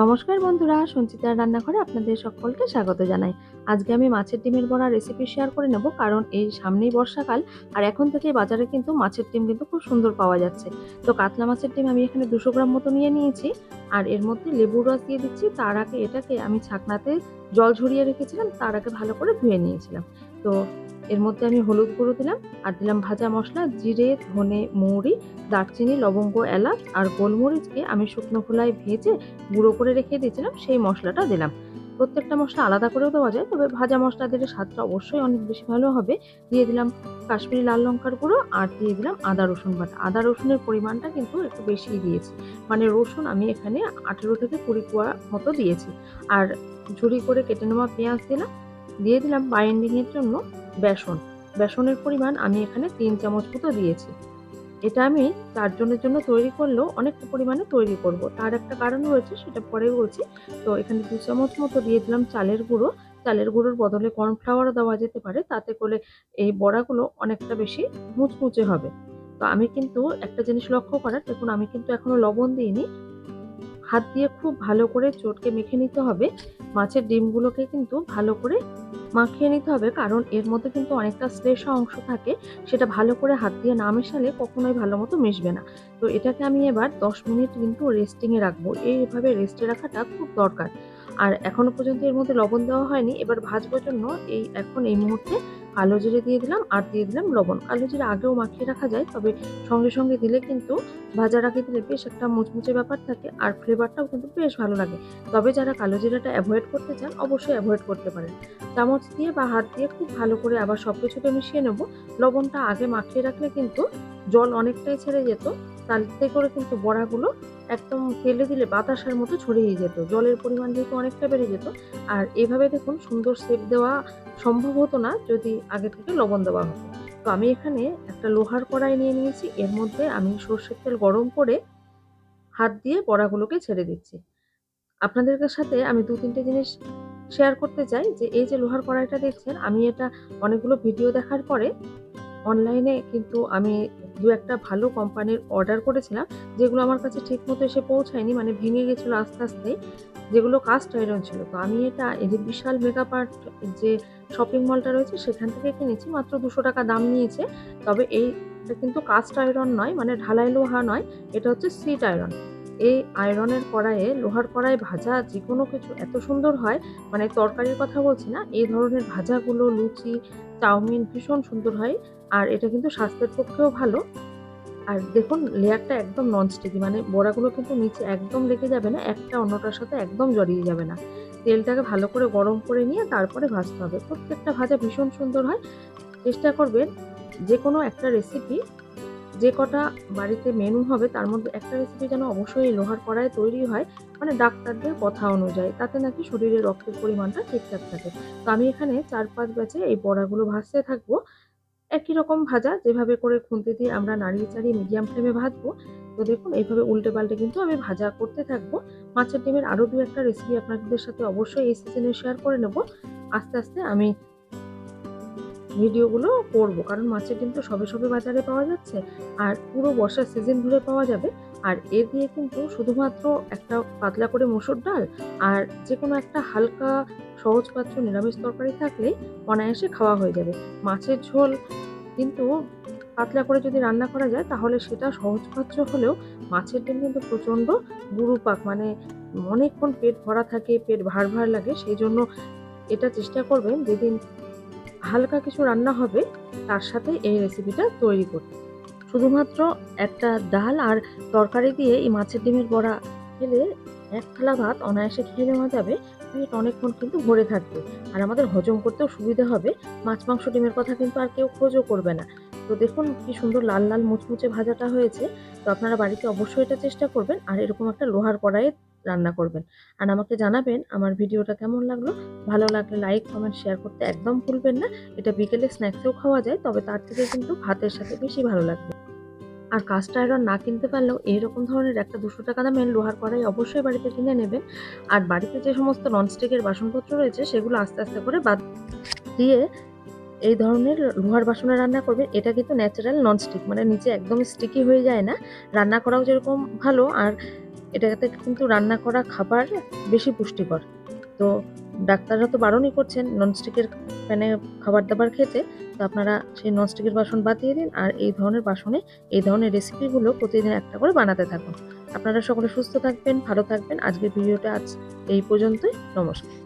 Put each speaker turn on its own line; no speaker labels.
নমস্কার বন্ধুরা, সঞ্চিতার রান্নাঘরে আপনাদের সকলকে স্বাগত জানাই। আজকে আমি মাছের ডিমের বড়া রেসিপি শেয়ার করে নেব, কারণ এই সামনেই বর্ষাকাল, আর এখন থেকে বাজারে কিন্তু মাছের ডিম কিন্তু খুব সুন্দর পাওয়া যাচ্ছে। তো কাতলা মাছের ডিম আমি এখানে দুশো গ্রাম মতো নিয়ে নিয়েছি, আর এর মধ্যে লেবুর রস দিয়ে দিচ্ছি, তার আগে এটাকে আমি ছাকনাতে জল ঝরিয়ে রেখেছিলাম, তার আগে ভালো করে ধুয়ে নিয়েছিলাম। তো এর মধ্যে আমি হলুদ গুঁড়ো দিলাম, আর দিলাম ভাজা মশলা, জিরে, ধনে, মৌরি, দারচিনি, লবঙ্গ, এলাচ, আর গোলমরিচকে আমি শুকনো খোলায় ভেজে গুঁড়ো করে রেখে দিয়েছিলাম, সেই মশলাটা দিলাম। প্রত্যেকটা মশলা আলাদা করেও দেওয়া যায়, তবে ভাজা মশলা দিলে স্বাদটা অবশ্যই অনেক বেশি ভালো হবে। দিয়ে দিলাম কাশ্মীরি লাল লঙ্কার গুঁড়ো, আর দিয়ে দিলাম আদা, রসুন বাটা। আদা, রসুনের পরিমাণটা কিন্তু একটু বেশি দিয়েছি। মানে রসুন আমি এখানে আঠেরো থেকে কুড়ি কোয়া মতো দিয়েছি। আর ঝুড়ি করে কেটে নেওয়া পেঁয়াজ দিলাম। দিয়ে দিলাম বাইন্ডিংয়ের জন্য বেসন। বেসনের পরিমাণ আমি এখানে তিন চামচ মতো দিয়েছি। এটা আমি চারজনের জন্য তৈরি করলেও অনেকটা পরিমাণে তৈরি করব। তার একটা কারণ রয়েছে, সেটা পরে বলছি। তো এখানে দু চামচ মতো দিয়ে দিলাম চালের গুঁড়ো। চালের গুঁড়োর বদলে কর্নফ্লাওয়ারও দেওয়া যেতে পারে, তাতে করে এই বড়াগুলো অনেকটা বেশি মুচমুচে হবে। তো আমি কিন্তু একটা জিনিস লক্ষ্য করার, দেখুন আমি কিন্তু এখনও লবণ দিইনি। হাত দিয়ে খুব ভালো করে চটকে মেখে নিতে হবে। মাছের ডিমগুলোকে কিন্তু ভালো করে মাখিয়ে নিতে হবে, কারণ এর মধ্যে কিন্তু অনেকটা শ্লেষা অংশ থাকে, সেটা ভালো করে হাত দিয়ে না মেশালে কখনোই ভালো মতো মিশবে না। তো এটাকে আমি এবার দশ মিনিট কিন্তু রেস্টিংয়ে রাখব। এইভাবে রেস্টে রাখাটা খুব দরকার। আর এখনও পর্যন্ত এর মধ্যে লবণ দেওয়া হয়নি। এবার ভাজবার জন্য এই, এখন এই মুহূর্তে কালো জিরে দিয়ে দিলাম, আর দিয়ে দিলাম লবণ। কালো জিরে আগেও মাখিয়ে রাখা যায়, তবে সঙ্গে সঙ্গে দিলে কিন্তু ভাজা রাখে দিলে বেশ একটা মুচমুচে ব্যাপার থাকে, আর ফ্লেভারটাও কিন্তু বেশ ভালো লাগে। তবে যারা কালো জিরাটা অ্যাভয়েড করতে চান, অবশ্যই অ্যাভয়েড করতে পারেন। চামচ দিয়ে বা হাত দিয়ে খুব ভালো করে আবার সব কিছুকে মিশিয়ে নেব। লবণটা আগে মাখিয়ে রাখলে কিন্তু জল অনেকটাই ছেড়ে যেত, তাতে করে কিন্তু বড়াগুলো একদম ফেলে দিলে বাতাসের মতো ছড়িয়ে যেত। জলের পরিমাণ যেহেতু অনেকটা বেড়ে যেত। আর এভাবে দেখুন সুন্দর শেপ দেওয়া সম্ভব হতো না যদি আগে থেকে লবণ দেওয়া হতো। তো আমি এখানে একটা লোহার কড়াই নিয়ে নিয়েছি। এর মধ্যে আমি সর্ষের তেল গরম করে হাত দিয়ে বড়াগুলোকে ছেড়ে দিচ্ছি। আপনাদের সাথে আমি দু তিনটে জিনিস শেয়ার করতে চাই যে এই যে লোহার কড়াইটা দেখছেন, আমি এটা অনেকগুলো ভিডিও দেখার পরে অনলাইনে কিন্তু আমি দু একটা ভালো কোম্পানির অর্ডার করেছিলাম, যেগুলো আমার কাছে ঠিক মতো এসে পৌঁছায়নি মানে ভেঙে গেছিল আস্তে আস্তে, যেগুলো কাস্ট আয়রন ছিল। তো আমি এটা, এই যে বিশাল মেকআপ আর্ট যে শপিং মলটা রয়েছে, সেখান থেকে কিনেছি, মাত্র দুশো টাকা দাম নিয়েছে। তবে এই কিন্তু কাস্ট আয়রন নয় মানে ঢালাই লোহা নয়, এটা হচ্ছে সিট আয়রন এই আয়রনের কড়াইয়ে, লোহার কড়াই ভাজা যে কোনো কিছু এত সুন্দর হয় মানে তরকারির কথা বলছি না, এই ধরনের ভাজাগুলো, লুচি, চাউমিন ভীষণ সুন্দর হয়। আর এটা কিন্তু স্বাস্থ্যের পক্ষেও ভালো। আর দেখুন, লেয়ারটা একদম ননস্টিকি মানে বড়াগুলো কিন্তু নিচে একদম লেগে যাবে না, একটা অন্যটার সাথে একদম জড়িয়ে যাবে না। তেলটাকে ভালো করে গরম করে নিয়ে তারপরে ভাজতে হবে। প্রত্যেকটা ভাজা ভীষণ সুন্দর হয়। চেষ্টা করবেন যে কোনো একটা রেসিপি যে কটা বাড়িতে মেনু হবে, তার মধ্যে একটা রেসিপি যেন অবশ্যই লোহার কড়ায় তৈরি হয় মানে ডাক্তারদের কথা অনুযায়ী। তাতে নাকি শরীরে রক্তের পরিমাণটা ঠিকঠাক থাকে। তো আমি এখানে চার পাঁচ ব্যাচে এই বড়াগুলো ভাজতে থাকব। একই রকম ভাজা, যেভাবে করে খুন্তি দিয়ে আমরা নাড়িয়ে চাড়িয়ে মিডিয়াম ফ্লেমে ভাজবো। তো দেখুন, এইভাবে উল্টে পাল্টে কিন্তু আমি ভাজা করতে থাকব। মাছের ডিমের আরও দু একটা রেসিপি আপনাদের সাথে অবশ্যই এই সিজনে শেয়ার করে নেব। আস্তে আস্তে আমি ভিডিওগুলো করব, কারণ মাছের ডিম তো সবে সবে বাজারে পাওয়া যাচ্ছে আর পুরো বর্ষার সিজন ধরে পাওয়া যাবে। আর এ দিয়ে কিন্তু শুধুমাত্র একটা পাতলা করে মসুর ডাল আর যে কোনো একটা হালকা সহজপাচ্য নিরামিষ তরকারি থাকলে অনায়াসে খাওয়া হয়ে যাবে। মাছের ঝোল কিন্তু পাতলা করে যদি রান্না করা যায়, তাহলে সেটা সহজপাচ্য হলেও মাছের ডিম কিন্তু প্রচণ্ড গুরুপাক মানে অনেকক্ষণ পেট ভরা থাকে, পেট ভার ভার লাগে, সেই জন্য এটা চেষ্টা করবেন যেদিন হালকা কিছু রান্না হবে, তার সাথে এই রেসিপিটা তৈরি করতে। শুধুমাত্র একটা ডাল আর তরকারি দিয়ে এই মাছের ডিমের বড়া খেলে এক থালা ভাত অনায়াসে খেয়ে নেওয়া যাবে, পেট অনেকক্ষণ কিন্তু ভরে থাকবে। আর আমাদের হজম করতেও সুবিধা হবে, মাছ, মাংস, ডিমের কথা কিন্তু আর কেউ খোঁজও করবে না। তো দেখুন কি সুন্দর লাল লাল মুচমুচে ভাজাটা হয়েছে। তো আপনারা বাড়িতে অবশ্যই এটা চেষ্টা করবেন আর এরকম একটা লোহার কড়াইয়ে রান্না করবেন। আর আমাকে জানাবেন আমার ভিডিওটা কেমন লাগল। ভালো লাগলে লাইক কমেন্ট শেয়ার করতে একদম ভুলবেন না। এটা বিকেলে স্ন্যাক্সেও খাওয়া যায়, তবে তার থেকে কিন্তু ভাতের সাথে বেশি ভালো লাগবে। আর কাস্ট আয়রন না কিনতে পারলেও এইরকম ধরনের একটা দুশো টাকা দামের লোহার কড়াই অবশ্যই বাড়িতে কিনে নেবেন। আর বাড়িতে যে সমস্ত ননস্টিকের বাসনপত্র রয়েছে, সেগুলো আস্তে আস্তে করে বাদ দিয়ে এই ধরনের লোহার বাসনে রান্না করবেন, এটা কিন্তু ন্যাচারাল ননস্টিক মানে নিচে একদম স্টিকি হয়ে যায় না। রান্না করাও যেরকম ভালো, আর এটাতে কিন্তু রান্না করা খাবার বেশি পুষ্টিকর। তো ডাক্তাররা তো বারণই করছেন ননস্টিকের প্যানে খাবার দাবার খেতে, তো আপনারা সেই ননস্টিকের বাসন বাদ দিয়ে দিন, আর এই ধরনের বাসনে এই ধরনের রেসিপিগুলো প্রতিদিন একটা করে বানাতে থাকুন। আপনারা সকলে সুস্থ থাকবেন, ভালো থাকবেন। আজকের ভিডিওটা আজ এই পর্যন্তই, নমস্কার।